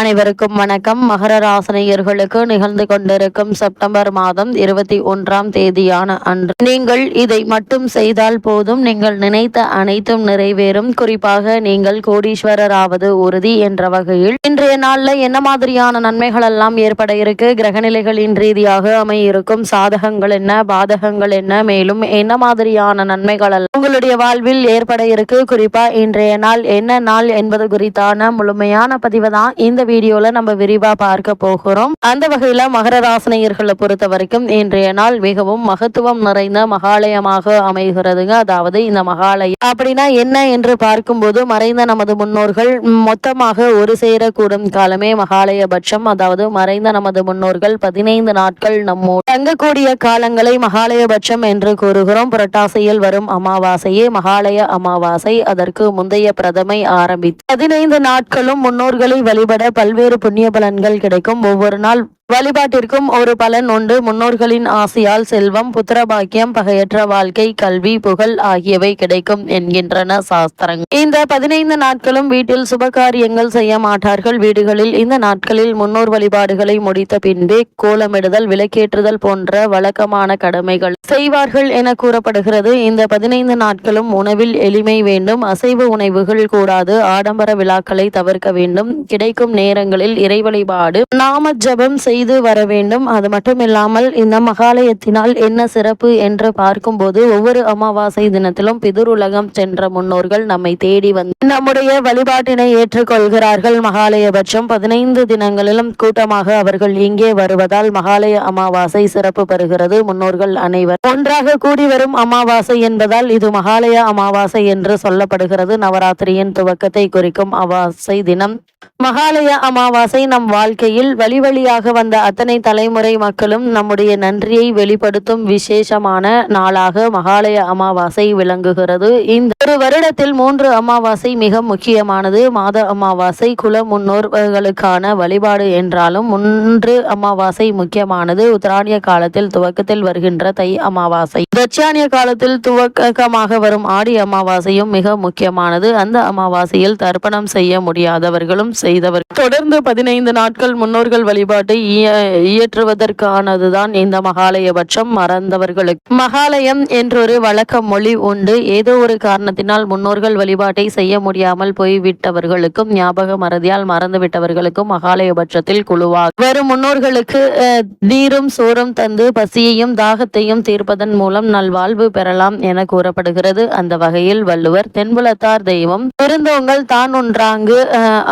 அனைவருக்கும் வணக்கம். மகர ராசனையர்களுக்கு நிகழ்ந்து கொண்டிருக்கும் செப்டம்பர் மாதம் இருபத்தி ஒன்றாம் தேதியான அன்று. நீங்கள் இதை மட்டும் செய்தால் போதும். நீங்கள் நினைத்த அனைத்தும் நிறைவேறும். குறிப்பாக நீங்கள் கோடீஸ்வரராவது உறுதி என்ற வகையில். இன்றைய நாள்ல என்ன மாதிரியான நன்மைகள் எல்லாம் ஏற்பட இருக்கு? கிரகநிலைகளின் ரீதியாக அமையிருக்கும். சாதகங்கள் என்ன? பாதகங்கள் என்ன? மேலும் என்ன மாதிரியான நன்மைகள் எல்லாம் உங்களுடைய வாழ்வில் ஏற்பட இருக்கு? குறிப்பா இன்றைய நாள் என்ன நாள் என்பது குறித்தான முழுமையான பதிவு தான். இந்த வீடியோல நம்ம விரிவா பார்க்க போகிறோம். அந்த வகையில மகர ராசினியர்களை பொறுத்த வரைக்கும் இன்றைய நாள் மிகவும் மகத்துவம் நிறைந்த மகாலயமாக அமைகிறதுங்க. அதாவது இந்த மகாலயம் அப்படின்னா என்ன என்று பார்க்கும்போது மறைந்த நமது முன்னோர்கள் மொத்தமாக ஒரு சேரக்கூடும் காலமே மகாலயபட்சம். அதாவது மறைந்த நமது முன்னோர்கள் பதினைந்து நாட்கள் நம்மோ தங்கக்கூடிய காலங்களை மகாலயபட்சம் என்று கூறுகிறோம். புரட்டாசியில் வரும் அமாவாசையே மகாலய அமாவாசை. அதற்கு முந்தைய பிரதமை ஆரம்பித்து பதினைந்து நாட்களும் முன்னோர்களை வழிபட பல்வேறு புண்ணிய பலன்கள் கிடைக்கும். ஒவ்வொரு நாள் வழிபாட்டிற்கும் ஒரு பலன் உண்டு. முன்னோர்களின் ஆசையால் செல்வம் புத்திரபாக்கியம் பகையற்ற வாழ்க்கை கல்வி புகழ் ஆகியவை கிடைக்கும் என்கின்றன சாஸ்திரங்கள். இந்த பதினைந்து நாட்களும் வீட்டில் சுபகாரியங்கள் செய்ய மாட்டார்கள். வீடுகளில் இந்த நாட்களில் முன்னோர் வழிபாடுகளை முடித்த பின்பே கோலமிடுதல் விளக்கேற்றுதல் போன்ற வழக்கமான கடமைகள் செய்வார்கள் என கூறப்படுகிறது. இந்த பதினைந்து நாட்களும் உணவில் எளிமை வேண்டும். அசைவு உணவுகள் கூடாது. ஆடம்பர விழாக்களை தவிர்க்க வேண்டும். கிடைக்கும் நேரங்களில் இறை வழிபாடு நாம ஜபம் செய்து வர வேண்டும். அது மட்டும் இல்லாமல் இந்த மகாலயத்தினால் என்ன சிறப்பு என்று பார்க்கும்போது ஒவ்வொரு அமாவாசை தினத்திலும் பிதுருலகம் சென்ற முன்னோர்கள் நம்மை தேடி வந்து நம்முடைய வழிபாட்டினை ஏற்றுக்கொள்கிறார்கள். மகாலயபட்சம் பதினைந்து தினங்களிலும் கூட்டமாக அவர்கள் இங்கே வருவதால் மகாலய அமாவாசை சிறப்பு பெறுகிறது. முன்னோர்கள் அனைவர் ஒன்றாக கூடி வரும் அமாவாசை என்பதால் இது மகாலய அமாவாசை என்று சொல்லப்படுகிறது. நவராத்திரியின் துவக்கத்தை குறிக்கும் அமாவாசை தினம். மகாலய அமாவாசை நம் வாழ்க்கையில் வழி வழியாக வந்த அத்தனை தலைமுறை மக்களும் நம்முடைய நன்றியை வெளிப்படுத்தும் விசேஷமான நாளாக மகாலய அமாவாசை விளங்குகிறது. இந்த ஒரு வருடத்தில் மூன்று அமாவாசை மிக முக்கியமானது. மாத அமாவாசை குல முன்னோர்களுக்கான வழிபாடு என்றாலும் மூன்று அமாவாசை முக்கியமானது. உத்தராணிய காலத்தில் துவக்கத்தில் வருகின்ற தை அமாவாசை. தட்சியானிய காலத்தில் துவக்கமாக வரும் ஆடி அமாவாசையும் மிக முக்கியமானது. அந்த அமாவாசையில் தர்ப்பணம் செய்ய முடியாதவர்களும் செய்தவர். தொடர்ந்து பதினைந்து நாட்கள் முன்னோர்கள் வழிபாட்டை இய- இயற்றுவதற்கானதுதான் இந்த மகாலயபட்சம். மறந்தவர்களுக்கு மகாலயம் என்றொரு வழக்க மொழி உண்டு. ஏதோ ஒரு காரணத்தினால் முன்னோர்கள் வழிபாட்டை செய்ய முடியாமல் போய்விட்டவர்களுக்கும் ஞாபக மறதியால் மறந்து விட்டவர்களுக்கும் மகாலயபட்சத்தில் குழுவாக வரும் முன்னோர்களுக்கு அஹ், நீரும் சோறும் தந்து பசியையும் தாகத்தையும் தீர்ப்பதன் மூலம் நல்வாழ்வு பெறலாம் என கூறப்படுகிறது. அந்த வகையில் வள்ளுவர் தென்புலத்தார் தெய்வம் பெருந்தோங்கள் தான் ஒன்றாங்கு அஹ்,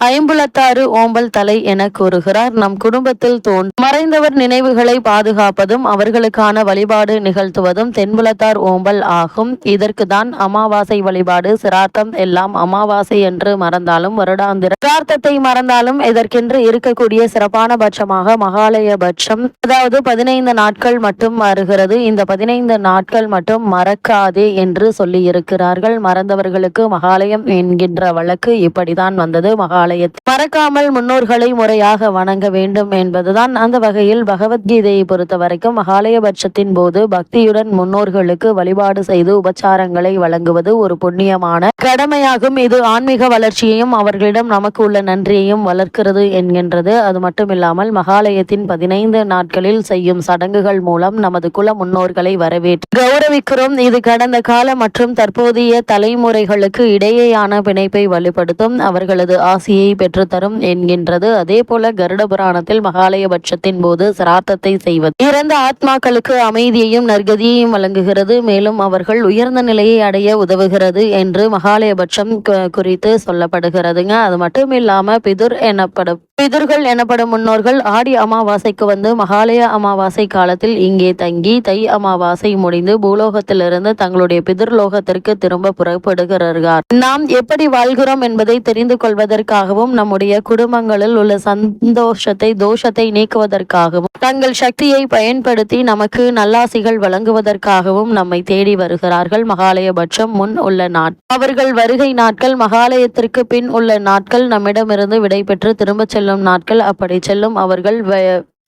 ஐம்புலத்தாறு ஓம்பல் தலை என கூறுகிறார். நம் குடும்பத்தில் தோன் மறைந்தவர் நினைவுகளை பாதுகாப்பதும் அவர்களுக்கான வழிபாடு நிகழ்த்துவதும் தென்புலத்தார் ஓம்பல் ஆகும். இதற்கு தான் அமாவாசை வழிபாடு சிரார்த்தம் எல்லாம் அமாவாசை என்று மறந்தாலும் வருடாந்திர சிரார்த்தத்தை மறந்தாலும் இதற்கென்று இருக்கக்கூடிய சிறப்பான பட்சமாக மகாலய பட்சம். அதாவது பதினைந்து நாட்கள் மட்டும் வருகிறது இந்த பதினைந்து நாட்கள் மட்டும் மறக்காதே என்று சொல்லி இருக்கிறார்கள் மறந்தவர்களுக்கு மகாலயம் என்கின்ற வழக்கு இப்படிதான் வந்தது. மகாலயத்தில் மறக்காமல் முன்னோர்களை முறையாக வணங்க வேண்டும் என்பதுதான் அந்த வகையில் பகவத்கீதையை பொறுத்த வரைக்கும் மகாலயபட்சத்தின் போது பக்தியுடன் முன்னோர்களுக்கு வழிபாடு செய்து உபச்சாரங்களை வழங்குவது ஒரு புண்ணியமான கடமையாகும். இது ஆன்மீக வளர்ச்சியையும் அவர்களிடம் நமக்கு உள்ள நன்றியையும் வளர்க்கிறது என்கின்றது. அது மட்டுமில்லாமல் மகாலயத்தின் பதினைந்து நாட்களில் செய்யும் சடங்குகள் மூலம் நமது குல முன்னோர்களை வரவேற்று கௌரவிக்கிறோம். இது கடந்த கால மற்றும் தற்போதைய தலைமுறைகளுக்கு இடையேயான பிணைப்பை வலுப்படுத்தும். அவர்களது ஆசிய பெற்றுத்தரும் என்கின்றது. அதே போல கருட புராணத்தில் மகாலயபட்சத்தின் போது சிராத்தத்தை செய்வது. இறந்த ஆத்மாக்களுக்கு அமைதியையும் நற்கதியையும் வழங்குகிறது. மேலும் அவர்கள் உயர்ந்த நிலையை அடைய உதவுகிறது என்று மகாலயபட்சம் கு- குறித்து சொல்லப்படுகிறதுங்க. அது மட்டும் இல்லாம பிதுர் எனப்படும் பிதுர்கள் எனப்படும் முன்னோர்கள் ஆடி அமாவாசைக்கு வந்து மகாலய அமாவாசை காலத்தில் இங்கே தங்கி தை அமாவாசை முடிந்து பூலோகத்திலிருந்து தங்களுடைய பிதிர்லோகத்திற்கு திரும்ப புறப்படுகிறார்கள். நாம் எப்படி வாழ்கிறோம் என்பதை தெரிந்து கொள்வதற்காக நீக்குவதற்காகவும் நம்முடைய குடும்பங்களில் உள்ள சந்தோஷத்தை தோஷத்தை நீக்குவதற்காகவும் தங்கள் சக்தியை பயன்படுத்தி நமக்கு நல்லாசிகள் வழங்குவதற்காகவும் நம்மை தேடி வருகிறார்கள். மகாலயபட்சம் முன் உள்ள நாட் அவர்கள் வருகை நாட்கள் மகாலயத்திற்கு பின் உள்ள நாட்கள் நம்மிடமிருந்து விடைபெற்று திரும்பச் செல்லும் நாட்கள். அப்படி செல்லும் அவர்கள்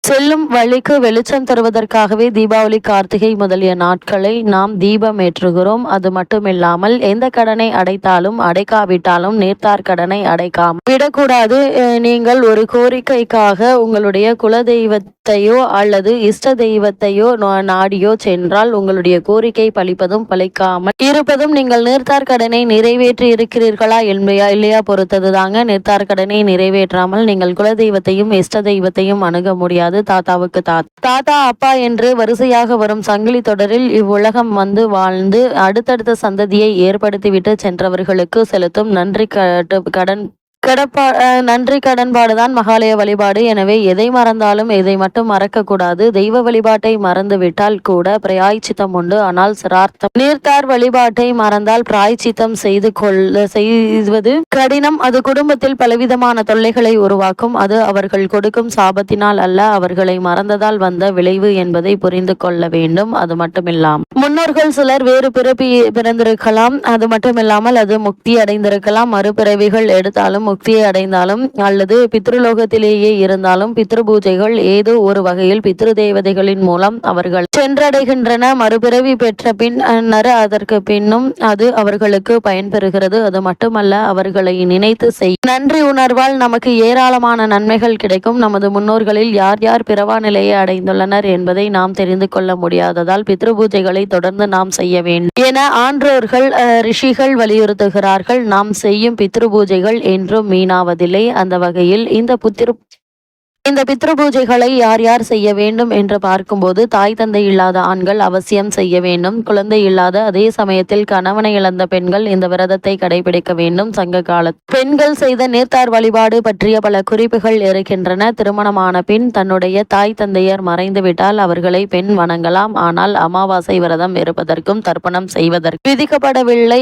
செல்லும் வழிக்கு வெளிச்சம் தருவதற்காகவே தீபாவளி கார்த்திகை முதலிய நாட்களை நாம் தீபம் ஏற்றுகிறோம். அது மட்டுமில்லாமல் எந்த கடனை அடைத்தாலும் அடைக்காவிட்டாலும் நேர்த்தார் கடனை அடைக்காமல் விடக்கூடாது. அஹ் நீங்கள் ஒரு கோரிக்கைக்காக உங்களுடைய குலதெய்வ தெய்வத்தையோ அல்லது இஷ்ட தெய்வத்தையோ நாடியோ சென்றால் உங்களுடைய கோரிக்கை பழிப்பதும் பழிக்காமல் இருப்பதும் நீங்கள் நேர்த்தார் கடனை நிறைவேற்றி இருக்கிறீர்களா என்பையா இல்லையா பொறுத்தது தாங்க நிர்த்தார் கடனை நிறைவேற்றாமல் நீங்கள் குலதெய்வத்தையும் இஷ்ட தெய்வத்தையும் அணுக முடியாது. தாத்தாவுக்கு தாத்தா தாத்தா அப்பா என்று வரிசையாக வரும் சங்கிலி தொடரில் இவ்வுலகம் வந்து வாழ்ந்து அடுத்தடுத்த சந்ததியை ஏற்படுத்திவிட்டு சென்றவர்களுக்கு செலுத்தும் நன்றி கட்டு- கடன் கடப்பா நன்றி கடன்பாடுதான் மகாலய வழிபாடு. எனவே எதை மறந்தாலும் எதை மட்டும் மறக்கக்கூடாது. தெய்வ வழிபாட்டை மறந்துவிட்டால் கூட பிராய்ச்சித்தம் உண்டு. ஆனால் சிரார்த்தம். நீர்த்தார் வழிபாட்டை மறந்தால் பிராய்ச்சித்தம் செய்து கொள்ள செய்வது கடினம். அது குடும்பத்தில் பலவிதமான தொல்லைகளை உருவாக்கும். அது அவர்கள் கொடுக்கும் சாபத்தினால் அல்ல. அவர்களை மறந்ததால் வந்த விளைவு என்பதை புரிந்து கொள்ள வேண்டும். அது மட்டுமில்லாமல் முன்னோர்கள் சிலர் வேறு பிறப்பி பிறந்திருக்கலாம். அது மட்டுமில்லாமல் அது முக்தி அடைந்திருக்கலாம். மறுபிறவிகள் எடுத்தாலும் முக்தியை அடைந்தாலும் அல்லது பித்ருலோகத்திலேயே இருந்தாலும் பித்ரு பூஜைகள் ஏதோ ஒரு வகையில் பித்ரு தேவதைகளின் மூலம் அவர்கள் சென்றடைகின்றன. மறுபிறவி பெற்ற பின் அதற்கு பின்னும் அது அவர்களுக்கு பயன்பெறுகிறது. அது மட்டுமல்ல அவர்களை நினைத்து செய். நன்றி உணர்வால் நமக்கு ஏராளமான நன்மைகள் கிடைக்கும். நமது முன்னோர்களில் யார் யார் பிறவா நிலையை அடைந்துள்ளனர் என்பதை நாம் தெரிந்து கொள்ள முடியாததால் பித்ரு பூஜைகளை தொடர்ந்து நாம் செய்ய வேண்டும். என ஆன்றோர்கள் ரிஷிகள் வலியுறுத்துகிறார்கள். நாம் செய்யும் பித்ரு பூஜைகள் என்றும் மீனாவதில்லை. அந்த வகையில் இந்த புத்திர இந்த பித்ரு பூஜைகளை யார் யார் செய்ய வேண்டும் என்று பார்க்கும்போது தாய் தந்தை இல்லாத ஆண்கள் அவசியம் செய்ய வேண்டும். குழந்தை இல்லாத அதே சமயத்தில் கணவனை இழந்த பெண்கள் இந்த விரதத்தை கடைபிடிக்க வேண்டும். சங்க கால பெண்கள் செய்த நீர்த்தார் வழிபாடு பற்றிய பல குறிப்புகள் இருக்கின்றன. திருமணமான பின் தன்னுடைய தாய் தந்தையர் மறைந்துவிட்டால் அவர்களை பெண் வணங்கலாம். ஆனால் அமாவாசை விரதம் இருப்பதற்கும் தர்ப்பணம் செய்வதற்கு விதிக்கப்படவில்லை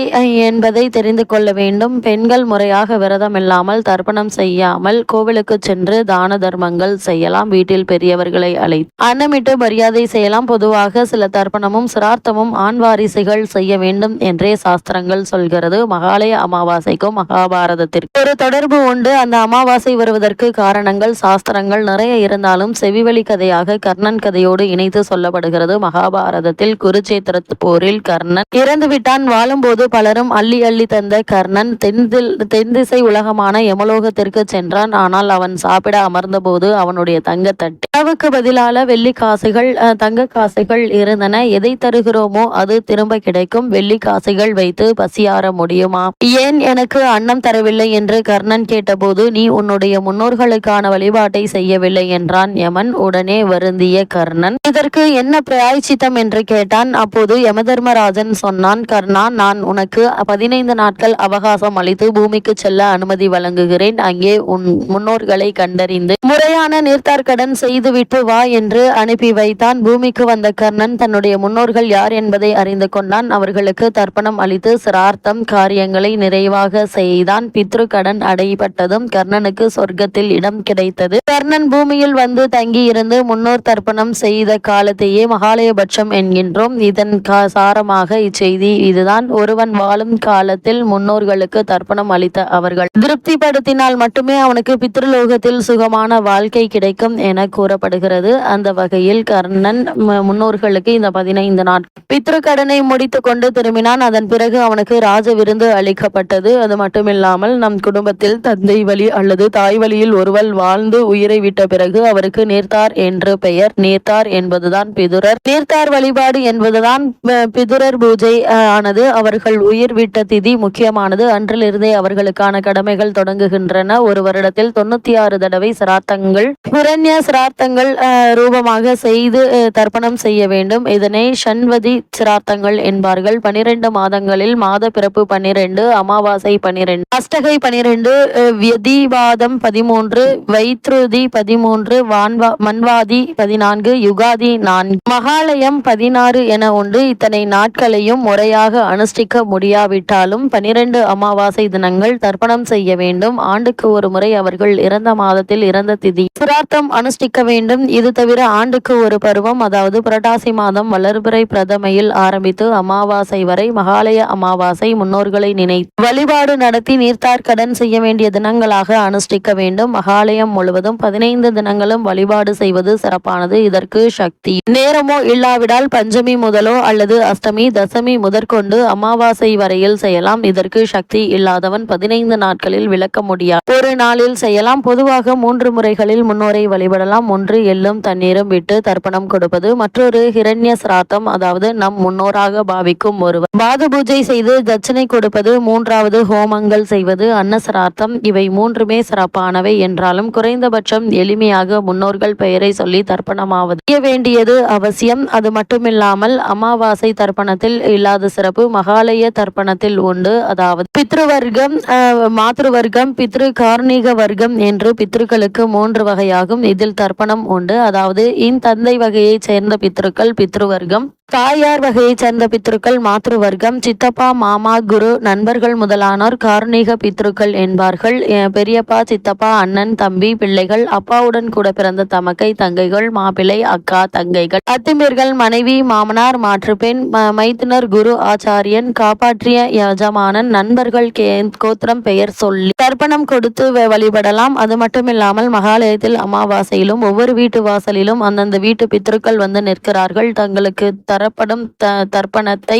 என்பதை தெரிந்து கொள்ள வேண்டும். பெண்கள் முறையாக விரதம் இல்லாமல் தர்ப்பணம் செய்யாமல் கோவிலுக்கு சென்று தான தர்மங்கள் செய்யலாம் வீட்டில் பெரியவர்களை அழை அன்னமிட்டு மரியாதை செய்யலாம். பொதுவாக சில தர்ப்பணமும் சிரார்த்தமும் ஆண் வாரிசுகள் செய்ய வேண்டும் என்றே சாஸ்திரங்கள் சொல்கிறது. மகாலய அமாவாசைக்கும் மகாபாரதத்திற்கு ஒரு தொடர்பு உண்டு. அந்த அமாவாசை வருவதற்கு காரணங்கள் சாஸ்திரங்கள் நிறைய இருந்தாலும் செவிவழி கதையாக கர்ணன் கதையோடு இணைத்து சொல்லப்படுகிறது. மகாபாரதத்தில் குருச்சேத்திர போரில் கர்ணன் இறந்துவிட்டான். வாழும்போது பலரும் அள்ளி அள்ளி தந்த கர்ணன் தென்தில் தென்திசை உலகமான யமலோகத்திற்கு சென்றான். ஆனால் அவன் சாப்பிட அமர்ந்தபோது அவனுடைய தங்கத்தட்டு. உணவுக்கு பதிலாக வெள்ளி காசுகள் தங்க காசுகள் இருந்தன. எதை தருகிறோமோ அது திரும்ப கிடைக்கும். வெள்ளி காசுகள் வைத்து பசியார முடியுமா? ஏன் எனக்கு அன்னம் தரவில்லை என்று கர்ணன் கேட்டபோது நீ உன்னுடைய முன்னோர்களுக்கான வழிபாட்டை செய்யவில்லை என்றான் யமன். உடனே வருந்திய கர்ணன் இதற்கு என்ன பிராய்ச்சித்தம்? என்று கேட்டான். அப்போது யமதர்மராஜன் சொன்னான் கர்ணா நான் உனக்கு பதினைந்து நாட்கள் அவகாசம் அளித்து பூமிக்கு செல்ல அனுமதி வழங்குகிறேன். அங்கே உன் முன்னோர்களை கண்டறிந்து முறை முறையான நீர்த்தார்கடன் செய்துவிட்டு வா என்று அனுப்பி வைத்தான். பூமிக்கு வந்த கர்ணன் தன்னுடைய முன்னோர்கள் யார் என்பதை அறிந்து கொண்டான். அவர்களுக்கு தர்ப்பணம் அளித்து சிரார்த்தம் காரியங்களை நிறைவாக செய்தான். பித்ரு கடன் அடைபட்டதும் கர்ணனுக்கு சொர்க்கத்தில் இடம் கிடைத்தது. கர்ணன் பூமியில் வந்து தங்கியிருந்து முன்னோர் தர்ப்பணம் செய்த காலத்தையே மகாலயபட்சம் என்கின்றோம். இதன் சாரமாக இச்செய்தி இதுதான். ஒருவன் வாழும் காலத்தில் முன்னோர்களுக்கு தர்ப்பணம் அளித்த அவர்கள் திருப்திப்படுத்தினால் மட்டுமே அவனுக்கு பித்ருலோகத்தில் சுகமான வாழ்க்கை கிடைக்கும் என கூறப்படுகிறது. அந்த வகையில் கர்ணன் முன்னோர்களுக்கு இந்த பதினைந்து நாட்கள் பித்ரு கடனை முடித்து கொண்டு திரும்பினான். அதன் பிறகு அவனுக்கு ராஜ விருந்து அளிக்கப்பட்டது. அது மட்டுமில்லாமல் நம் குடும்பத்தில் தந்தை வழி அல்லது தாய் வழியில் ஒருவர் வாழ்ந்து உயிரை விட்ட பிறகு அவருக்கு நீர்த்தார் என்று பெயர். நீர்த்தார் என்பதுதான் பிதுரர். நீர்த்தார் வழிபாடு என்பதுதான் பிதுரர் பூஜை ஆனது. அவர்கள் உயிர் விட்ட திதி முக்கியமானது. அன்றிலிருந்தே அவர்களுக்கான கடமைகள் தொடங்குகின்றன. ஒரு வருடத்தில் தொண்ணூத்தி ஆறு தடவை சிராத்தங்கள் புரண்ய சிரார்த்தங்கள் ரூபமாக செய்து தர்ப்பணம் செய்ய வேண்டும். இதனை சண்வதி சிரார்த்தங்கள் என்பார்கள். பனிரெண்டு மாதங்களில் மாத பிறப்பு பன்னிரெண்டு அமாவாசை பன்னிரெண்டு அஷ்டகை பனிரெண்டு வியதிவாதம் பதிமூன்று வைத்ருதி பதிமூன்று வான்வா மன்வாதி பதினான்கு யுகாதி நான்கு. மகாலயம் பதினாறு என உண்டு இத்தனை நாட்களையும் முறையாக அனுஷ்டிக்க முடியாவிட்டாலும் பனிரெண்டு அமாவாசை தினங்கள் தர்ப்பணம் செய்ய வேண்டும். ஆண்டுக்கு ஒரு முறை அவர்கள் இறந்த மாதத்தில் இறந்த திதி தேதி சிரார்த்தம் அனுஷ்டிக்க வேண்டும். இது தவிர ஆண்டுக்கு ஒரு பருவம் அதாவது புரட்டாசி மாதம் வளர்பிறை பிரதமையில் ஆரம்பித்து அமாவாசை வரை மகாலய அமாவாசை முன்னோர்களை நினைத்து வழிபாடு நடத்தி நீர்த்தார் கடன் செய்ய வேண்டிய தினங்களாக அனுஷ்டிக்க வேண்டும். மகாலயம் முழுவதும் பதினைந்து தினங்களும் வழிபாடு செய்வது சிறப்பானது. இதற்கு சக்தி. நேரமோ இல்லாவிடால் பஞ்சமி முதலோ அல்லது அஷ்டமி தசமி முதற்கொண்டு அமாவாசை வரையில் செய்யலாம். இதற்கு சக்தி இல்லாதவன் பதினைந்து நாட்களில் விளக்க முடியாது. ஒரு நாளில் செய்யலாம். பொதுவாக மூன்று முறைகளில் முன்னோரை வழிபடலாம். ஒன்று எள்ளும் தண்ணீரும் விட்டு தர்ப்பணம் கொடுப்பது. மற்றொரு ஹிரண்ய சிராத்தம் அதாவது நம் முன்னோராக பாவிக்கும் ஒருவர். பாத பூஜை செய்து தட்சணை கொடுப்பது. மூன்றாவது ஹோமங்கள் செய்வது. அன்ன சிராத்தம் இவை மூன்றுமே சிறப்பானவை. என்றாலும் குறைந்தபட்சம் எளிமையாக முன்னோர்கள் பெயரை சொல்லி தர்ப்பணமாவது. செய்ய வேண்டியது அவசியம். அது மட்டுமில்லாமல் அமாவாசை தர்ப்பணத்தில் இல்லாத சிறப்பு மகாலய தர்ப்பணத்தில் உண்டு. அதாவது பித்ருவர்க்கம் மாத்ருவர்க்கம் பித்ரு கார்ணிக வர்க்கம் என்று பித்ருக்களுக்கு மூன்று வகையாகும். இதில் தர்ப்பணம் உண்டு. அதாவது இன் தந்தை வகையைச் சேர்ந்த பித்ருக்கள் பித்ருவர்க்கம் தாயார் வகையைச் சேர்ந்த பித்ருக்கள் மாத்ருவர்க்கம் சித்தப்பா மாமா குரு நண்பர்கள் முதலானோர் கார்ணிக பித்ருக்கள் என்பார்கள். பெரியப்பா சித்தப்பா அண்ணன் தம்பி பிள்ளைகள் அப்பாவுடன் கூட பிறந்த தமக்கை தங்கைகள் மாப்பிள்ளை அக்கா தங்கைகள். அத்திமீர்கள் மனைவி மாமனார் மாற்றுப்பெண் மைத்தினர் மைத்துனர் குரு ஆச்சாரியன் காப்பாற்றிய யஜமானன் நண்பர்கள் கே கோத்திரம் பெயர் சொல்லி தர்ப்பணம் கொடுத்து வ- வழிபடலாம். அது மட்டுமில்லாமல் மகாலயத்தில் அமாவாசையிலும் ஒவ்வொரு வீட்டு வாசலிலும் அந்தந்த வீட்டு பித்ருக்கள் வந்து நிற்கிறார்கள். தங்களுக்கு தரப்படும் த தர்ப்பணத்தை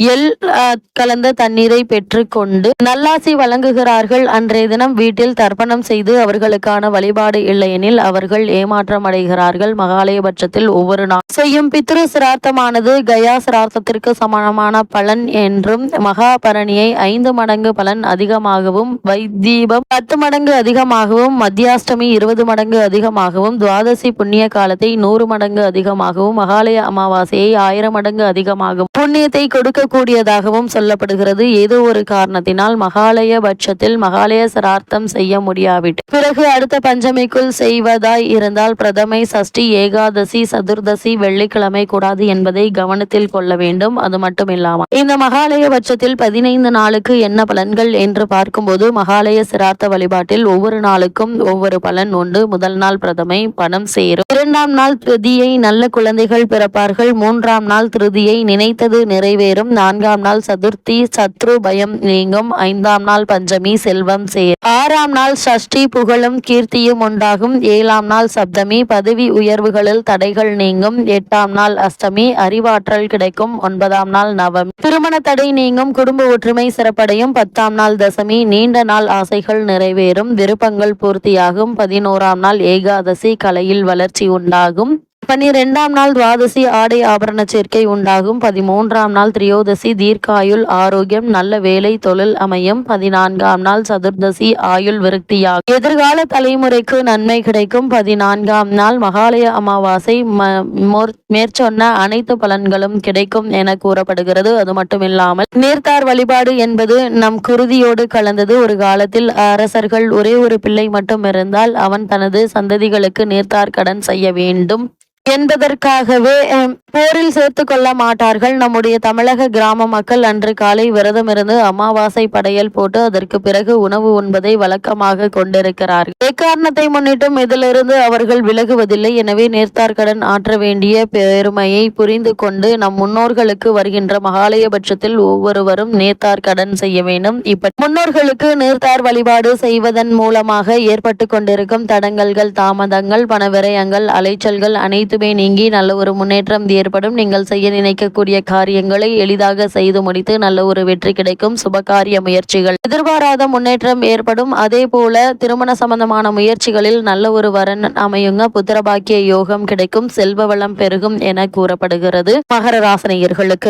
எல் அஹ், கலந்த தண்ணீரை பெற்றுக்கொண்டு நல்லாசி வழங்குகிறார்கள். அன்றைய தினம் வீட்டில் தர்ப்பணம் செய்து அவர்களுக்கான வழிபாடு இல்லையெனில் அவர்கள் ஏமாற்றம் அடைகிறார்கள் மகாலயபட்சத்தில் ஒவ்வொரு நாள் செய்யும் பித்ரு சிரார்த்தமானது கயா சிரார்த்தத்திற்கு சமானமான பலன் என்றும் மகாபரணியை ஐந்து மடங்கு பலன் அதிகமாகவும் வைத்தீபம் பத்து மடங்கு அதிகமாகவும் மத்தியாஷ்டமி இருபது மடங்கு அதிகமாகவும் துவாதசி புண்ணிய காலத்தை நூறு மடங்கு அதிகமாகவும் மகாலய அமாவாசையை ஆயிரம் மடங்கு அதிகமாகவும் புண்ணியத்தை கொடுக்க கூடியதாகவும் சொல்லப்படுகிறது. ஏதோ ஒரு காரணத்தினால் மகாலய பட்சத்தில் மகாலய சிரார்த்தம் செய்ய முடியாவிட்டு பிறகு அடுத்த பஞ்சமிக்குள் செய்வதாய் இருந்தால் பிரதமை சஷ்டி ஏகாதசி சதுர்தசி வெள்ளிக்கிழமை கூடாது என்பதை கவனத்தில் கொள்ள வேண்டும். அது மட்டும் இல்லாமல் இந்த மகாலய பட்சத்தில் பதினைந்து நாளுக்கு என்ன பலன்கள் என்று பார்க்கும்போது மகாலய சிரார்த்த வழிபாட்டில் ஒவ்வொரு நாளுக்கும் ஒவ்வொரு பலன் உண்டு. முதல் நாள் பிரதமை பணம் சேரும். இரண்டாம் நாள் திருதியை நல்ல குழந்தைகள் பிறப்பார்கள். மூன்றாம் நாள் திருதியை நினைத்தது நிறைவேறும். நான்காம் நாள் சதுர்த்தி சத்ரு பயம் நீங்கும். ஐந்தாம் நாள் பஞ்சமி செல்வம் சேர் ஆறாம் நாள் சஷ்டி புகழும் கீர்த்தியும் உண்டாகும். ஏழாம் நாள் சப்தமி பதவி உயர்வுகளில் தடைகள் நீங்கும். எட்டாம் நாள் அஷ்டமி அறிவாற்றல் கிடைக்கும். ஒன்பதாம் நாள் நவமி. திருமண தடை நீங்கும். குடும்ப ஒற்றுமை சிறப்படையும். பத்தாம் நாள் தசமி நீண்ட நாள் ஆசைகள் நிறைவேறும். விருப்பங்கள் பூர்த்தியாகும். பதினோராம் நாள் ஏகாதசி கலையில் வளர்ச்சி உண்டாகும். பன்னிரெண்டாம் நாள் துவாதசி ஆடை ஆபரண சேர்க்கை உண்டாகும். பதிமூன்றாம் நாள் திரியோதசி தீர்க்காயுள் ஆரோக்கியம் நல்ல வேலை தொழில் அமையும். பதினான்காம் நாள் சதுர்தசி ஆயுள் விருத்தியாகும். எதிர்கால தலைமுறைக்கு நன்மை கிடைக்கும். பதினான்காம் நாள் மகாலய அமாவாசை ம- மோர்- மேற்சொன்ன அனைத்து பலன்களும் கிடைக்கும் என கூறப்படுகிறது. அது மட்டும் இல்லாமல் நேர்த்தார் வழிபாடு என்பது நம் குருதியோடு கலந்தது. ஒரு காலத்தில் அரசர்கள் ஒரே ஒரு பிள்ளை மட்டும் இருந்தால் அவன் தனது சந்ததிகளுக்கு நேர்த்தார் கடன் செய்ய வேண்டும். என்பதற்காகவே போரில் சேர்த்து கொள்ள மாட்டார்கள். நம்முடைய தமிழக கிராம மக்கள் அன்று காலை விரதமிருந்து அமாவாசை படையல் போட்டு அதற்கு பிறகு உணவு உண்பதை வழக்கமாக கொண்டிருக்கிறார்கள். எக்காரணத்தை முன்னிட்டும் இதிலிருந்து அவர்கள் விலகுவதில்லை. எனவே நேர்த்தார் கடன் ஆற்ற வேண்டிய பெருமையை புரிந்து கொண்டு நம் முன்னோர்களுக்கு வருகின்ற மகாலயபட்சத்தில் ஒவ்வொருவரும் நேர்த்தார் கடன் செய்ய வேண்டும். இப்ப முன்னோர்களுக்கு நேர்த்தார் வழிபாடு செய்வதன் மூலமாக ஏற்பட்டு கொண்டிருக்கும் தடங்கல்கள் தாமதங்கள் பணவிரயங்கள் அலைச்சல்கள் அனைத்து அனைத்துமே நீங்கி நல்ல ஒரு முன்னேற்றம் ஏற்படும். நீங்கள் செய்ய நினைக்கக்கூடிய காரியங்களை எளிதாக செய்து முடித்து நல்ல ஒரு வெற்றி கிடைக்கும். சுபகாரிய முயற்சிகள். எதிர்பாராத முன்னேற்றம் ஏற்படும். அதே போல திருமண சம்பந்தமான முயற்சிகளில் நல்ல ஒரு வரன் அமையுங்க. புத்திரபாக்கிய யோகம் கிடைக்கும். செல்வ வளம் பெருகும் என கூறப்படுகிறது. மகர ராசனையர்களுக்கு.